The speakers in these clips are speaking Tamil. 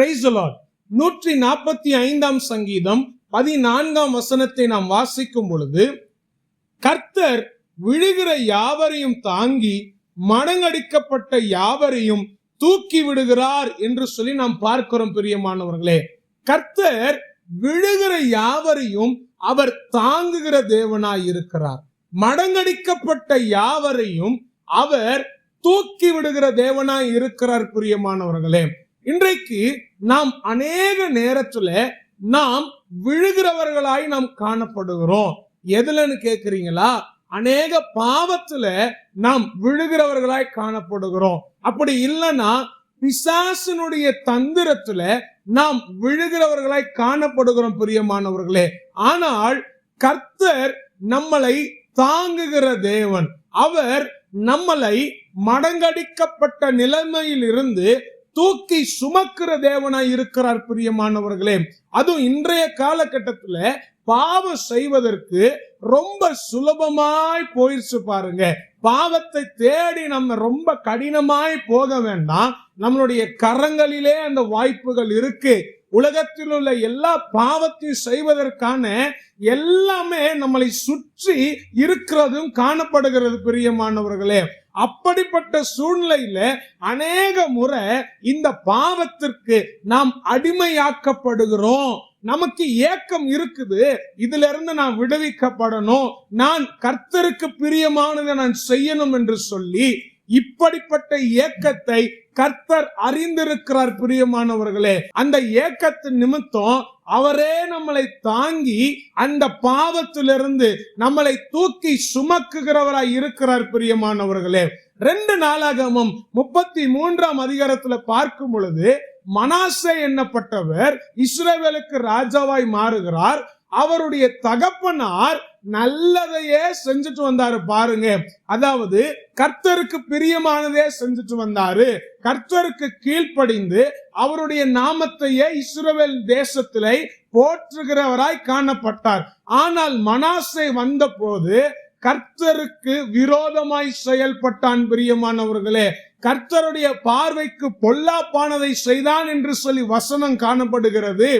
பிரைஸ் நூற்றி நாற்பத்தி ஐந்தாம் சங்கீதம் பதினான்காம் வசனத்தை நாம் வாசிக்கும் பொழுது கர்த்தர் விழுகிற யாவரையும் தாங்கி மடங்கடிக்கப்பட்ட யாவரையும் தூக்கி விடுகிறார் என்று சொல்லி நாம் பார்க்கிறோம் பிரியமானவர்களே. கர்த்தர் விழுகிற யாவரையும் அவர் தாங்குகிற தேவனாய் இருக்கிறார். மடங்கடிக்கப்பட்ட யாவரையும் அவர் தூக்கி விடுகிற தேவனாய் இருக்கிறார் பிரியமானவர்களே. இன்றைக்கு நாம் அநேக நேரத்துல நாம் விழுகிறவர்களாய் நாம் காணப்படுகிறோம். எதுலன்னு கேக்குறீங்களா? அநேக பாவத்துல நாம் விழுகிறவர்களாய் காணப்படுகிறோம். அப்படி இல்லைன்னா பிசாசனுடைய தந்திரத்துல நாம் விழுகிறவர்களாய் காணப்படுகிறோம் பிரியமானவர்களே. ஆனால் கர்த்தர் நம்மளை தாங்குகிற தேவன். அவர் நம்மளை மடங்கடிக்கப்பட்ட நிலைமையில் இருந்து தூக்கி சுமக்கிற தேவனாய் இருக்கிறார் பிரியமானவர்களே. அதுவும் இன்றைய காலகட்டத்தில் பாவம் செய்வதற்கு ரொம்ப சுலபமாய் போயிடுச்சு பாருங்க. பாவத்தை தேடி நம்ம ரொம்ப கடினமாய் போக வேண்டாம். நம்மளுடைய கரங்களிலே அந்த வாய்ப்புகள் இருக்கு. உலகத்தில் உள்ள எல்லா பாவத்தையும் செய்வதற்கான எல்லாமே நம்மளை சுற்றி இருக்கிறதும் காணப்படுகிறது பிரியமானவர்களே. அப்படிப்பட்ட சூழ்நிலையில அநேக முறை இந்த பாவத்திற்கு நாம் அடிமையாக்கப்படுகிறோம். நமக்கு ஏக்கம் இருக்குது. இதுல இருந்து நான் விடுவிக்கப்படணும். நான் கர்த்தருக்கு பிரியமானதை நான் செய்யணும் என்று சொல்லி இப்படிப்பட்ட ஏக்கத்தை கர்த்தர் அறிந்திருக்கிறார் பிரியமானவர்களே. அந்த ஏக்கத்தின் நிமித்தம் அவரே நம்மளை தாங்கி அந்த பாவத்திலிருந்து நம்மளை தூக்கி சுமக்குகிறவராய் இருக்கிறார் பிரியமானவர்களே. ரெண்டு நாளாகமும் முப்பத்தி மூன்றாம் அதிகாரத்துல பார்க்கும் பொழுது மனாசே என்னப்பட்டவர் இஸ்ரேவேலுக்கு ராஜாவாய் மாறுகிறார். அவருடைய தகப்பனார் நல்லதையே செஞ்சுட்டு வந்தாரு பாருங்க. அதாவது கர்த்தருக்கு பிரியமானதே செஞ்சுட்டு வந்தாரு. கர்த்தருக்கு கீழ்ப்படிந்து அவருடைய நாமத்தையே இஸ்ரவேல் தேசத்திலே போற்றுகிறவராய் காணப்பட்டார். ஆனால் மனாசை வந்த போது கர்த்தருக்கு விரோதமாய் செயல்பட்டான் பிரியமானவர்களே. கர்த்தருடைய பார்வைக்கு பொல்லாப்பானதை செய்தான் என்று சொல்லி வசனம் காணப்படுகிறது.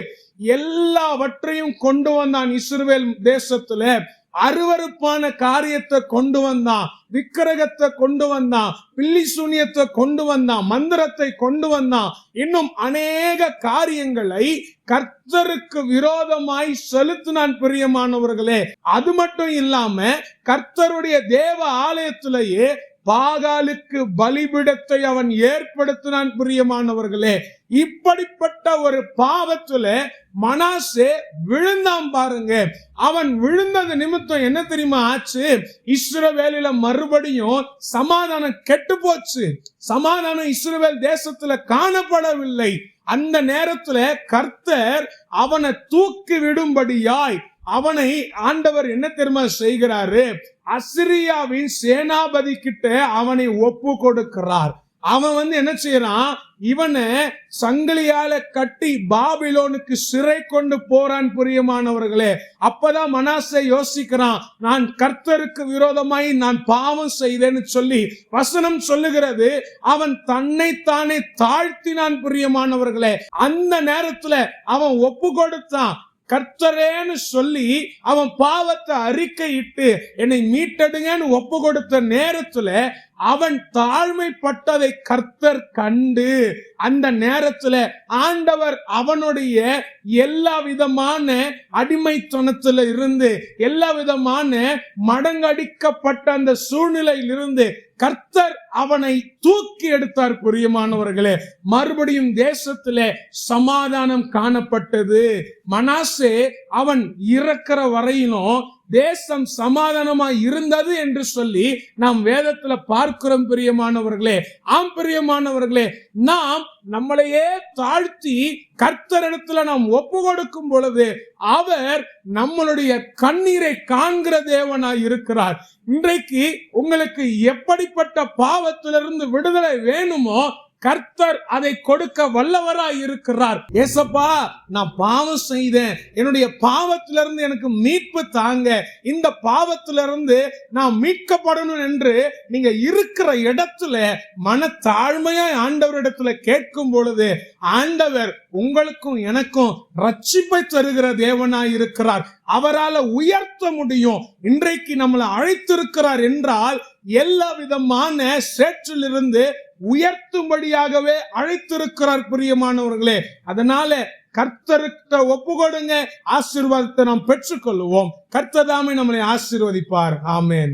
எல்லாவற்றையும் கொண்டு வந்தான் இஸ்ரேல் தேசத்துல. அருவருப்பான காரியத்தை கொண்டு வந்தான். விக்கிரகத்தை கொண்டு வந்தான். பில்லி சூனியத்தை கொண்டு வந்தான். மந்திரத்தை கொண்டு வந்தான். இன்னும் அநேக காரியங்களை கர்த்தருக்கு விரோதமாய் செலுத்தினான் பிரியமானவர்களே. அது மட்டும் இல்லாம கர்த்தருடைய தேவ ஆலயத்திலேயே பாகாலுக்கு பலிபிடத்தை அவன் ஏற்படுத்தினான் பிரியமானவர்களே. இப்படிப்பட்ட ஒரு பாவத்துல மனாசே விழுந்தான் பாருங்க. அவன் விழுந்தது நிமித்தம் என்ன தெரியுமா ஆச்சு? இஸ்ரவேலில மறுபடியும் சமாதானம் கெட்டு போச்சு. சமாதானம் இஸ்ரவேல் தேசத்துல காணப்படவில்லை. அந்த நேரத்துல கர்த்தர் அவனை தூக்கி விடும்படியாய் அவனை ஆண்டவர் என்ன தெரியுமா செய்கிறாரு? அசிரியாவின் சேனாபதி கிட்ட அவனை ஒப்பு கொடுக்கிறார். அவன் வந்து என்ன செய்யறான்? இவனை சங்கிலியால கட்டி பாபிலோனுக்கு சிறை கொண்டு போறான் புரியமானவர்களே. அப்பதான் மனாசை யோசிக்கிறான் நான் கர்த்தருக்கு விரோதமாய் நான் பாவம் செய்தேன்னு சொல்லி வசனம் சொல்லுகிறது. அவன் தன்னை தானே தாழ்த்தினான் புரியமானவர்களே. அந்த நேரத்துல அவன் ஒப்பு கொடுத்தான். கர்த்தரேன்னு சொல்லி அவன் பாவத்தை அறிக்கையிட்டு என்னை மீட்டெடுங்கன்னு ஒப்பு கொடுத்த நேரத்துல அவன் தாழ்மைப்பட்டதை கர்த்தர் கண்டு அந்த நேரத்துல ஆண்டவர் அவனுடைய எல்லா விதமான அடிமைத்தனத்துல இருந்து எல்லா விதமான மடங்கடிக்கப்பட்ட அந்த சூழ்நிலையிலிருந்து கர்த்தர் அவனை தூக்கி எடுத்தார் பிரியமானவர்களே. மறுபடியும் தேசத்திலே சமாதானம் காணப்பட்டது. மனாசே அவன் இறக்கிற வரையிலும் தேசம் சமாதானமா இருந்தது என்று சொல்லி நாம் வேதத்துல பார்க்கிறோம் பிரியமானவர்களே. ஆம் பிரியமானவர்களே. நாம் நம்மளையே தாழ்த்தி கர்த்தரிடத்துல நாம் ஒப்பு கொடுக்கும் பொழுது அவர் நம்மளுடைய கண்ணீரை காண்கிற தேவனாய் இருக்கிறார். இன்றைக்கு உங்களுக்கு எப்படிப்பட்ட பாவத்திலிருந்து விடுதலை வேணுமோ கர்த்தர் அதை கொடுக்க வல்லவராய் இருக்கிறார். ஏசப்பா நான் பாவம் செய்தேன். என்னுடைய பாவத்திலிருந்து எனக்கு மீட்பு தாங்க. இந்த பாவத்திலிருந்து நான் மீட்கப்படணும் என்று நீங்க இருக்கிற இடத்துல மன தாழ்மையாய் ஆண்டவரிடத்துல கேட்கும் பொழுது ஆண்டவர் உங்களுக்கும் எனக்கும் ரட்சிப்பை தருகிற தேவனாய் இருக்கிறார். அவரால் உயர்த்த முடியும். இன்றைக்கு நம்மளை அழைத்திருக்கிறார் என்றால் எல்லா விதமான சேற்றிலிருந்து உயர்த்தும்படியாகவே அழைத்திருக்கிறார் பிரியமானவர்களே. அதனால கர்த்தருக்க ஒப்பு கொடுங்க ஆசீர்வாதத்தை நாம் பெற்றுக்கொள்வோம் கர்த்ததாமே நம்மளை ஆசீர்வதிப்பார். ஆமேன்.